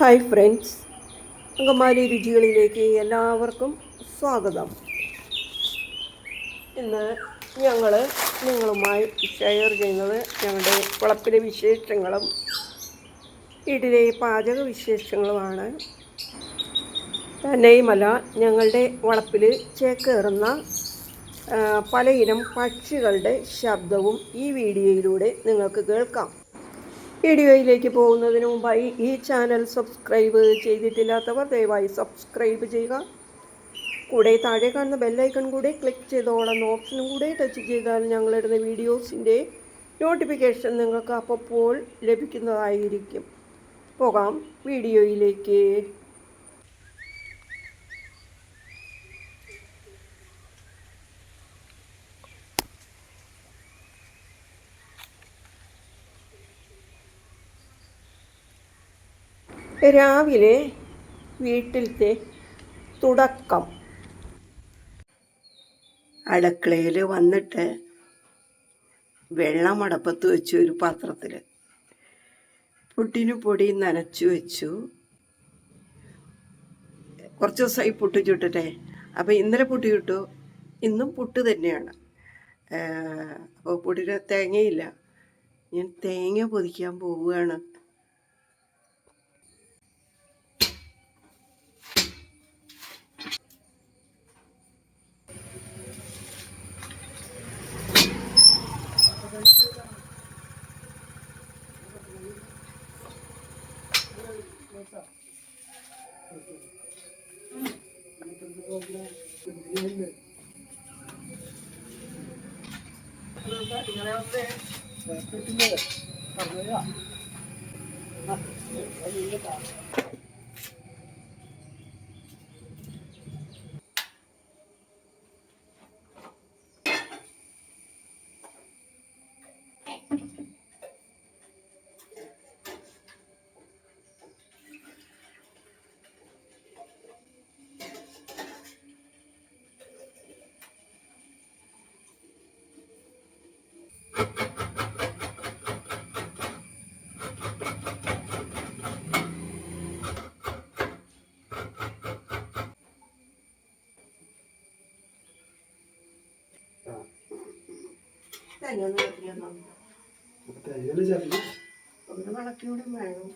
Hi friends Angamaly രുചികളിലേക്ക് എല്ലാവർക്കും സ്വാഗതം. ഇന്ന് ഞങ്ങൾ നിങ്ങളുമായി ഷെയർ ചെയ്യുന്നത് ഞങ്ങളുടെ വളപ്പിലെ വിശേഷങ്ങളും വീട്ടിലെ പാചക വിശേഷങ്ങളുമാണ്. തന്നെയുമല്ല ഞങ്ങളുടെ വളപ്പിൽ ചേക്കേറുന്ന പലയിനം പക്ഷികളുടെ ശബ്ദവും ഈ വീഡിയോയിലൂടെ നിങ്ങൾക്ക് കേൾക്കാം. വീഡിയോയിലേക്ക് പോകുന്നതിന് മുമ്പായി ഈ ചാനൽ സബ്സ്ക്രൈബ് ചെയ്തിട്ടില്ലാത്തവർ ദയവായി സബ്സ്ക്രൈബ് ചെയ്യുക. കൂടെ താഴെ കാണുന്ന ബെല്ലൈക്കൺ കൂടെ ക്ലിക്ക് ചെയ്തോളുന്ന ഓപ്ഷനും കൂടെ ടച്ച് ചെയ്താൽ ഞങ്ങളിടുന്ന വീഡിയോസിന്റെ നോട്ടിഫിക്കേഷൻ നിങ്ങൾക്ക് അപ്പോൾ ലഭിക്കുന്നതായിരിക്കും. പോകാം. വീഡിയോയിലേക്ക്. രാവിലെ വീട്ടിലത്തെ തുടക്കം. അടുക്കളയിൽ വന്നിട്ട് വെള്ളം അടപ്പത്ത് വെച്ചു ഒരു പാത്രത്തിൽ പുട്ടിന് പൊടി നനച്ചു വെച്ചു. കുറച്ച് ദിവസമായി പുട്ട് ചുട്ടട്ടെ. അപ്പോൾ ഇന്നലെ പുട്ട് ചുട്ടു. ഇന്നും പുട്ട് തന്നെയാണ്. അപ്പോൾ പുട്ടിന് തേങ്ങയില്ല. ഞാൻ തേങ്ങ പൊതിക്കാൻ പോവുകയാണ്. തേങ്ങ തേങ്ങ ചല്ലി. ഒന്ന് വിളക്കിയൂടെ വേണം.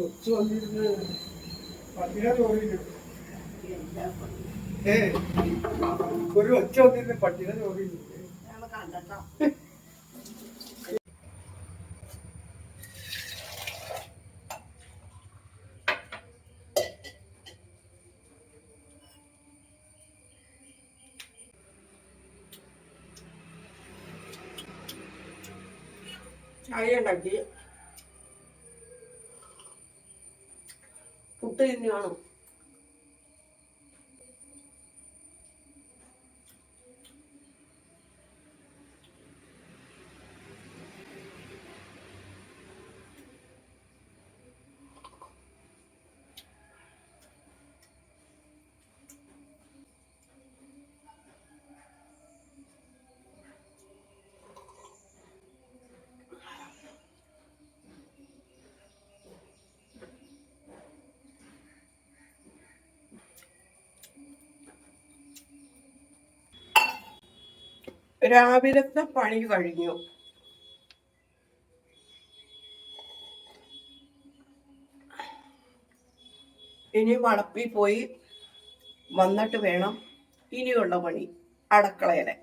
ഒച്ച വന്നിരുന്ന് പട്ടിനെ ചോറിയില്ല ഏ ഒരു ഒച്ച വന്നിരുന്ന് പട്ടിനെ ചോറിയില്ല ചായ ഉണ്ടാക്കി പുട്ട് തന്നെയാണ്. രാവിലത്തെ പണി കഴിഞ്ഞു. ഇനി വളപ്പിൽ പോയി വന്നിട്ട് വേണം ഇനിയുള്ള പണി അടക്കളയുടെ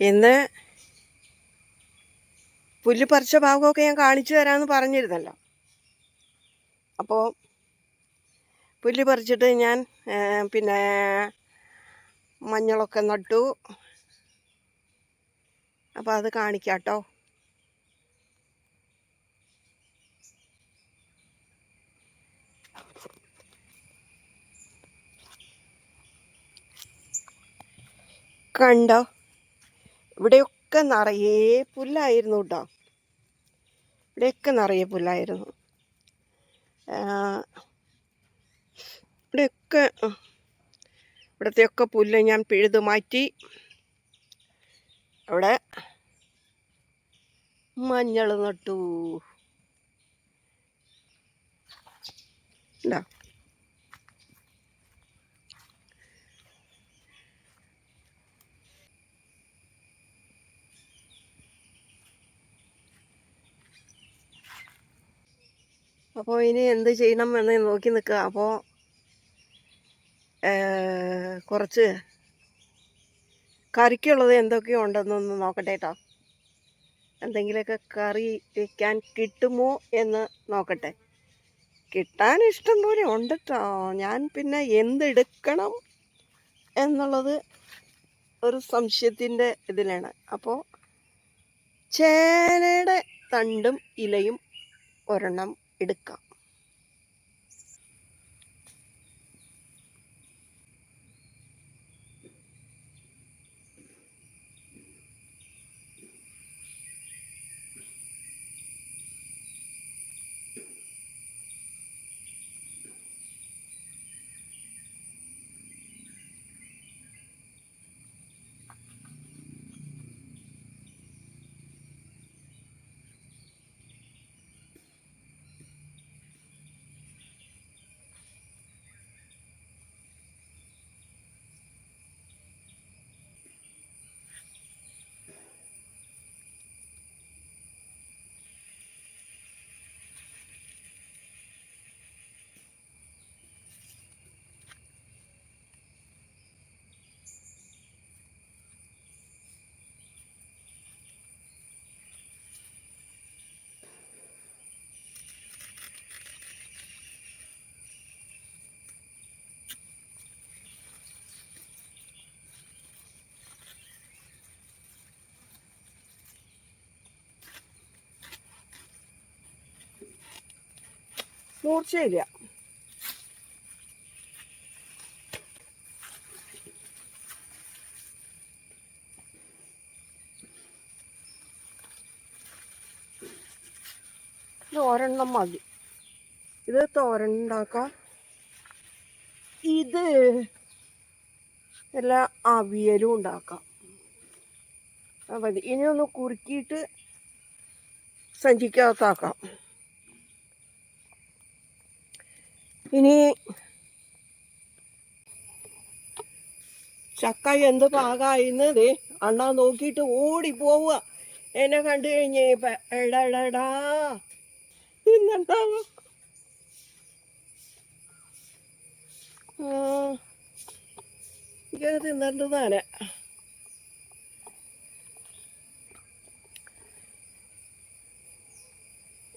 ഇന്ന് പുല്ല് പറിച്ച ഭാഗമൊക്കെ ഞാൻ കാണിച്ചു തരാമെന്ന് പറഞ്ഞിരുന്നല്ലോ. അപ്പോൾ പുല്ല് പറിച്ചിട്ട് ഞാൻ പിന്നെ മഞ്ഞളൊക്കെ നട്ടു. അപ്പോൾ അത് കാണിക്കാം കേട്ടോ കണ്ടോ? ഇവിടെയൊക്കെ നിറയെ പുല്ലായിരുന്നു കേട്ടോ. ഇവിടെയൊക്കെ നിറയെ പുല്ലായിരുന്നു. ഇവിടെയൊക്കെ ഇവിടത്തെയൊക്കെ പുല്ല് ഞാൻ പിഴുത് മാറ്റി. അവിടെ മഞ്ഞൾ നട്ടു. ഉണ്ടോ അപ്പോൾ ഇനി എന്ത് ചെയ്യണം എന്ന് നോക്കി നിൽക്കുക അപ്പോൾ കുറച്ച് കറിക്കുള്ളത് എന്തൊക്കെയോ ഉണ്ടെന്നൊന്ന് നോക്കട്ടെ കേട്ടോ എന്തെങ്കിലുമൊക്കെ കറി വയ്ക്കാൻ കിട്ടുമോ എന്ന് നോക്കട്ടെ. കിട്ടാൻ ഇഷ്ടം പോലെ ഉണ്ട് കേട്ടോ ഞാൻ പിന്നെ എന്തെടുക്കണം എന്നുള്ളത് ഒരു സംശയത്തിന്റെ ഇതിലാണ്. അപ്പോൾ ചേനയുടെ തണ്ടും ഇലയും ഒരെണ്ണം എടുക്കാം. മൂർച്ചയില്ല ഇത് ഒരെണ്ണം മതി. ഇത് തോരൻ ഉണ്ടാക്കാം ഇത് എല്ലാ അവിയലും ഉണ്ടാക്കാം. മതി. ഇനി ഒന്ന് കുറുക്കിയിട്ട് സഞ്ചിക്കകത്താക്കാം. ചക്ക എന്ത് പാകായിരുന്നത് അണ്ണാ നോക്കിയിട്ട് ഓടി പോവുക എന്നെ കണ്ടു കഴിഞ്ഞേ എടടാ ഇന്നെന്താവോ എനിക്കത് തിന്നേണ്ടതാണ്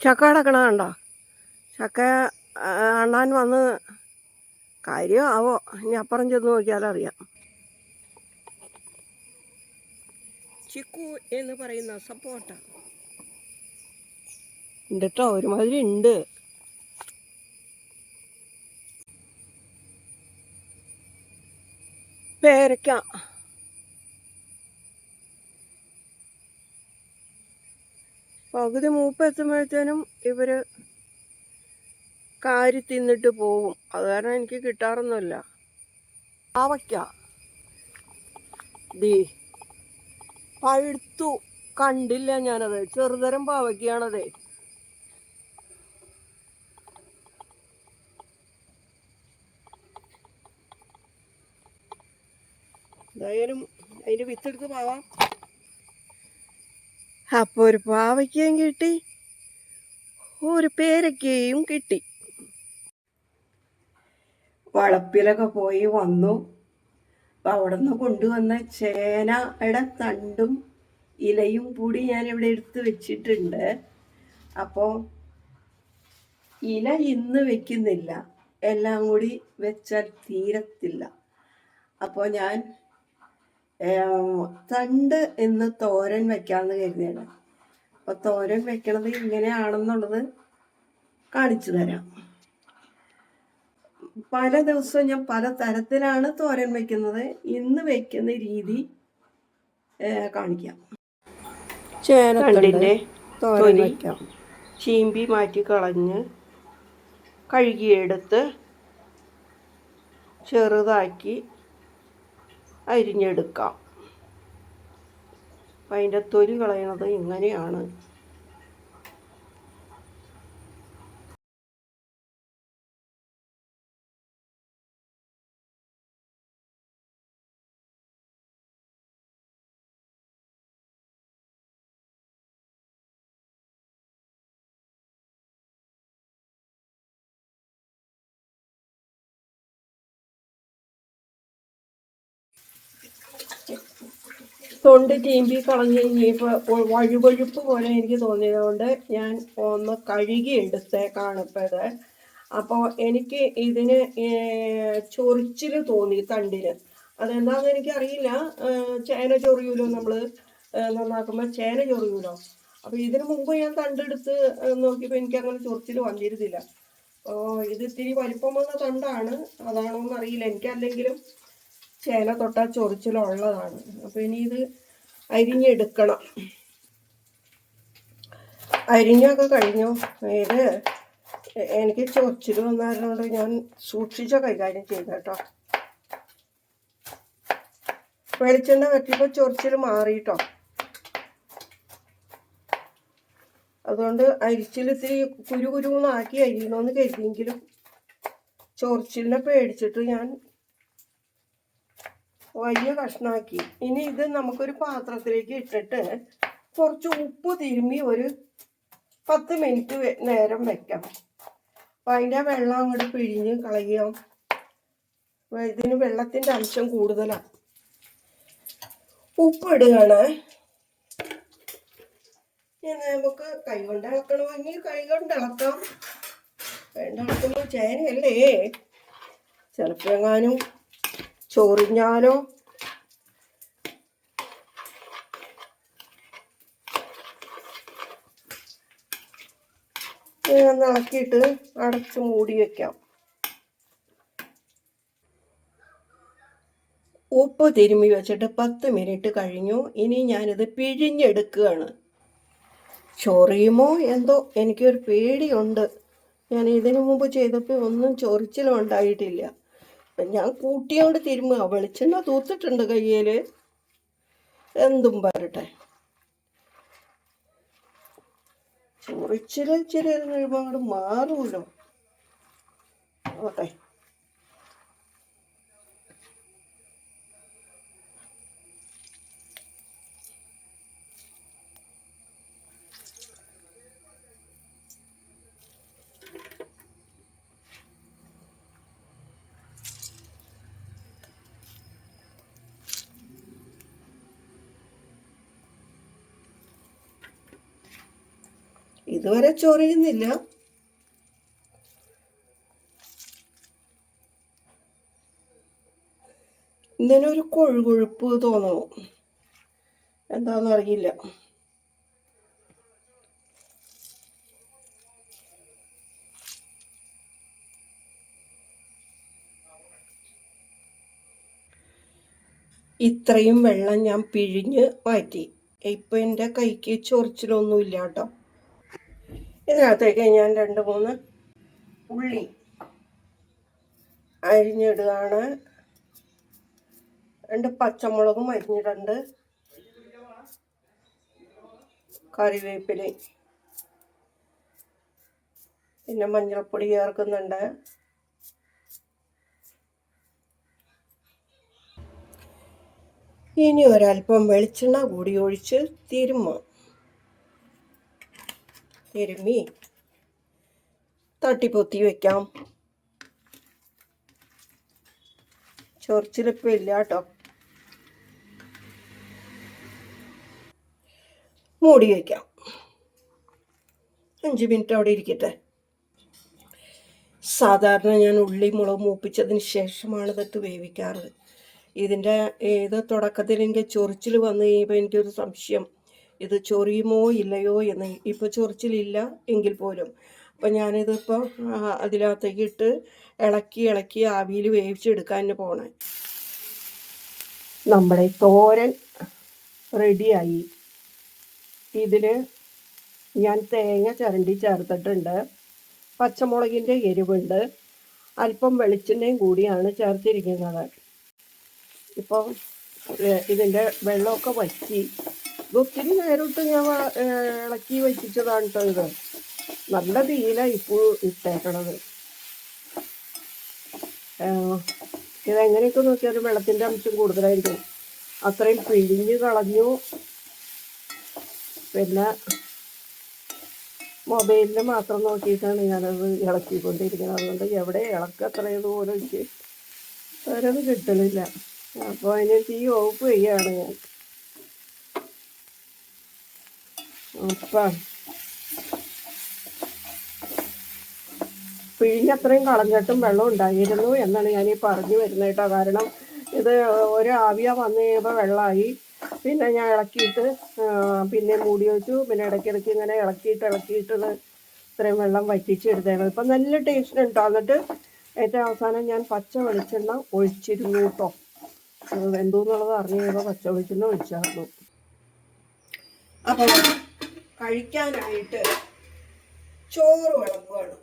ചക്ക കിടക്കണ കണ്ടോ? ചക്ക അണ്ണാൻ വന്ന് ആവോ? ഇനി അപ്പുറം ചെന്ന് നോക്കിയാലറിയാം ചിക്കു എന്ന് പറയുന്ന സപ്പോട്ട ഉണ്ട് കേട്ടോ ഒരുമാതിരി ഉണ്ട്. പേരയ്ക്ക പകുതി മൂപ്പ് എത്തുമ്പോഴത്തേനും ഇവർ കാരി തിന്നിട്ട് പോവും. അത് കാരണം എനിക്ക് കിട്ടാറൊന്നുമില്ല. പാവയ്ക്ക. ദേ പഴുത്തു കണ്ടില്ല ഞാനത്. ചെറുതരം പാവയ്ക്കാണത് അപ്പൊ ഒരു പാവയ്ക്കയും കിട്ടി. ഒരു പേരക്കയും കിട്ടി. വളപ്പിലൊക്കെ പോയി വന്നു. അപ്പം അവിടെ നിന്ന് കൊണ്ടുവന്ന ചേനയുടെ തണ്ടും ഇലയും കൂടി ഞാൻ ഇവിടെ എടുത്ത് വെച്ചിട്ടുണ്ട്. അപ്പോൾ ഇല ഇന്ന് വെക്കുന്നില്ല. എല്ലാം കൂടി വെച്ചാൽ തീരത്തില്ല. അപ്പോൾ ഞാൻ തണ്ട് ഇന്ന് തോരൻ വെക്കാമെന്ന് കരുതിയാണ്. അപ്പോൾ തോരൻ വെക്കണത് ഇങ്ങനെയാണെന്നുള്ളത് കാണിച്ചു തരാം. പല ദിവസവും ഞാൻ പല തരത്തിലാണ് തോരൻ വെക്കുന്നത്. ഇന്ന് വെക്കുന്ന രീതി കാണിക്കാം. ചേനത്തണ്ടിന്റെ തോരൻ വയ്ക്കാം ചീമ്പി മാറ്റി കളഞ്ഞ് കഴുകിയെടുത്ത് ചെറുതാക്കി അരിഞ്ഞെടുക്കാം. അപ്പം അതിന്റെ തൊലി കളയണത് ഇങ്ങനെയാണ്. തൊണ്ട് ചീമ്പി കളഞ്ഞ് കഴിഞ്ഞപ്പോൾ വഴുവഴുപ്പ് പോലെ എനിക്ക് തോന്നിയതുകൊണ്ട് ഞാൻ ഒന്ന് കഴുകി എടുത്തേക്കാണ് ഇപ്പോൾ ഇത് അപ്പോൾ എനിക്ക് ഇതിന് ചൊറിച്ചിൽ തോന്നി തണ്ടിന് അതെന്താണെന്ന് എനിക്കറിയില്ല. ചേന ചൊറിയൂലോ നമ്മൾ നന്നാക്കുമ്പോൾ ചേന ചൊറിയൂലോ? അപ്പോൾ ഇതിനു മുമ്പ് ഞാൻ തണ്ടെടുത്ത് നോക്കിയപ്പോൾ എനിക്ക് അങ്ങനെ ചൊറിച്ചിൽ വന്നിരുന്നില്ല. അപ്പോൾ ഇത് ഇത്തിരി വലിപ്പം വന്ന തണ്ടാണ്. അതാണോ എന്നറിയില്ല എനിക്കല്ലെങ്കിലും ചേന തൊട്ടാൽ ചൊറിച്ചിലുള്ളതാണ്. അപ്പോൾ ഇനി ഇത് അരിഞ്ഞെടുക്കണം അരിഞ്ഞൊക്കെ കഴിഞ്ഞു. ഇത് എനിക്ക് ചൊറിച്ചിൽ വന്നതുകൊണ്ട് ഞാൻ സൂക്ഷിച്ച കൈകാര്യം ചെയ്ത കേട്ടോ. വെളിച്ചെണ്ണ പറ്റിയപ്പോൾ ചൊറിച്ചിൽ മാറിയിട്ടോ അതുകൊണ്ട് അരിച്ചിൽ ഇത്തിരി കുരു കുരുന്നാക്കി അരിയണമെന്ന് കരുതിയെങ്കിലും ചൊറിച്ചിലിനെ പേടിച്ചിട്ട് ഞാൻ വലിയ കഷ്ണാക്കി. ഇനി ഇത് നമുക്കൊരു പാത്രത്തിലേക്ക് ഇട്ടിട്ട് കുറച്ച് ഉപ്പ് തിരുമ്മി ഒരു പത്ത് മിനിറ്റ് നേരം വെക്കാം അപ്പം അതിന്റെ വെള്ളം അങ്ങോട്ട് പിഴിഞ്ഞ് കളയാം ഇതിന് വെള്ളത്തിന്റെ അംശം കൂടുതലാണ് ഉപ്പ് ഇടുകയാണ്. ഇനി നമുക്ക് കൈകൊണ്ട് ഇളക്കണമെങ്കിൽ കൈകൊണ്ട് ഇളക്കാം വേണ്ട ഇളക്കുമ്പോൾ ചേനയല്ലേ? ചിലപ്പോൾ എങ്ങാനും ചൊറിഞ്ഞാലോ? ഇളക്കിയിട്ട് അടച്ച് മൂടി വെക്കാം. ഉപ്പ് തിരുമ്മി വെച്ചിട്ട് പത്ത് മിനിറ്റ് കഴിഞ്ഞു. ഇനി ഞാനിത് പിഴിഞ്ഞെടുക്കുകയാണ്. ചോറിയുമോ എന്തോ? എനിക്കൊരു പേടിയുണ്ട്. ഞാൻ ഇതിനു മുമ്പ് ചെയ്തപ്പോൾ ഒന്നും ചൊറിച്ചിലും ഉണ്ടായിട്ടില്ല. ഞാൻ കൂട്ടിയോണ്ട് തിരുമുക വെളിച്ചെണ്ണ തൂത്തിട്ടുണ്ട് കയ്യിൽ എന്തും വരട്ടെ ചോറിച്ചിരി ഇച്ചിരി കഴിയുമ്പോൾ അങ്ങോട്ട് മാറുമല്ലോ ഓട്ടെ ഇതുവരെ ചൊറിയുന്നില്ല. ഇതിനൊരു കൊഴുകൊഴുപ്പ് തോന്നുന്നു എന്താണെന്ന് അറിയില്ല. ഇത്രയും വെള്ളം ഞാൻ പിഴിഞ്ഞ് മാറ്റി. ഇപ്പം എന്റെ കൈക്ക് ചൊറിച്ചിലൊന്നും ഇല്ല കേട്ടോ. ഇതിനകത്തേക്ക് ഞാൻ രണ്ട് മൂന്ന് ഉള്ളി അരിഞ്ഞിടുകയാണ്. രണ്ട് പച്ചമുളകും അരിഞ്ഞിട്ടുണ്ട്. കറിവേപ്പില പിന്നെ മഞ്ഞൾപ്പൊടി ചേർക്കുന്നുണ്ട്. ഇനി ഒരല്പം വെളിച്ചെണ്ണ കൂടി ഒഴിച്ച് തിരുമ്മും. തിരുമ്മി തട്ടിപ്പൊത്തി വെക്കാം. ചൊറിച്ചിലിപ്പം ഇല്ല കേട്ടോ. മൂടി വയ്ക്കാം അഞ്ച് മിനിറ്റ് അവിടെ ഇരിക്കട്ടെ. സാധാരണ ഞാൻ ഉള്ളി മുളക് മൂപ്പിച്ചതിന് ശേഷമാണ് ഇതൊക്കെ വേവിക്കാറ്. ഇതിന്റെ ഏത് തുടക്കത്തിൽ എനിക്ക് ചൊറിച്ചിൽ വന്നു കഴിയുമ്പോൾ എനിക്കൊരു സംശയം. ഇത് ചൊറിയുമോ ഇല്ലയോ എന്ന് ഇപ്പോൾ ചൊറിച്ചിലില്ല എങ്കിൽ പോലും. അപ്പം ഞാനിതിപ്പോൾ അതിനകത്തേക്ക് ഇട്ട് ഇളക്കി ഇളക്കി ആവിയിൽ വേവിച്ചെടുക്കാൻ പോണേ. നമ്മുടെ തോരൻ റെഡിയായി. ഇതിൽ ഞാൻ തേങ്ങ ചരണ്ടി ചേർത്തിട്ടുണ്ട്. പച്ചമുളകിന്റെ എരിവുണ്ട്. അല്പം വെളിച്ചെണ്ണയും കൂടിയാണ് ചേർത്തിരിക്കുന്നത്. ഇപ്പോൾ ഇതിന്റെ വെള്ളമൊക്കെ വറ്റി ഒത്തിരി നേരിട്ട് ഞാൻ ഇളക്കി വറ്റിച്ചതാണ് കേട്ടോ ഇത്. നല്ല തീയില ഇപ്പോൾ ഇട്ടേക്കണത്. ഇതെങ്ങനെയൊക്കെ നോക്കിയാലും വെള്ളത്തിന്റെ അംശം കൂടുതലായിരിക്കും. അത്രയും പിഴിഞ്ഞ് കളഞ്ഞു. പിന്നെ മൊബൈലിൽ മാത്രം നോക്കിയിട്ടാണ് ഞാനത് ഇളക്കിക്കൊണ്ടിരിക്കുന്നത്. അതുകൊണ്ട് എവിടെ ഇളക്കുക അത്രയതുപോലെ എനിക്ക് വേറത് കിട്ടണില്ല. അപ്പോൾ അതിന് തീ ഓഫ് ചെയ്യാണ് ഞാൻ. അപ്പം പിഴിഞ്ഞത്രയും കളഞ്ഞിട്ടും വെള്ളം ഉണ്ടായിരുന്നു എന്നാണ് ഞാൻ ഈ പറഞ്ഞു വരുന്നത് കേട്ടോ. കാരണം ഇത് ഒരു ആവിയ വന്നു കഴിയുമ്പോൾ വെള്ളമായി പിന്നെ ഞാൻ ഇളക്കിയിട്ട് പിന്നെ മൂടി വെച്ചു. പിന്നെ ഇടയ്ക്കിടയ്ക്ക് ഇങ്ങനെ ഇളക്കിയിട്ട് ഇളക്കിയിട്ട് ഇത്രയും വെള്ളം വറ്റിച്ചെടുത്തേക്കണം ഇപ്പം നല്ല ടേസ്റ്റ് ഉണ്ട് എന്നിട്ട് ഏറ്റവും അവസാനം ഞാൻ പച്ച വെളിച്ചെണ്ണ ഒഴിച്ചിരുന്നു കേട്ടോ. എന്തോന്നുള്ളത് അറിഞ്ഞു കഴിയുമ്പോൾ പച്ച വെളിച്ചെണ്ണ ഒഴിച്ചായിരുന്നു. അപ്പം കഴിക്കാനായിട്ട് ചോറ് വിളമ്പുകയാണ്.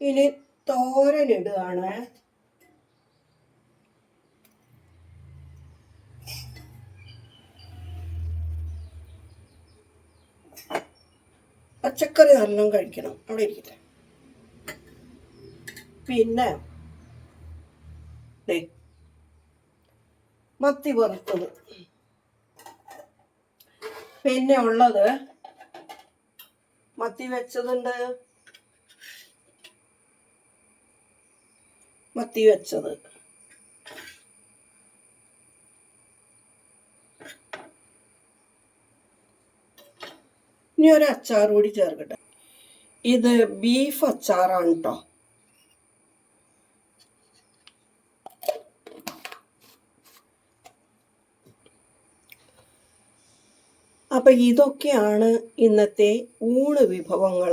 ഇനി തോരനിടുകയാണ്. പച്ചക്കറി നല്ലോണം കഴിക്കണം. അവിടെ ഇരിക്കട്ടെ. പിന്നെ ദേ, മത്തി വറുത്തത്. പിന്നെ ഉള്ളത് മത്തി വെച്ചതുണ്ട്. മത്തി വെച്ചത്. ഇനി ഒരു അച്ചാർ കൂടി ചേർക്കട്ടെ. ഇത് ബീഫ് അച്ചാറാണ് കേട്ടോ അപ്പം ഇതൊക്കെയാണ് ഇന്നത്തെ ഊണ് വിഭവങ്ങൾ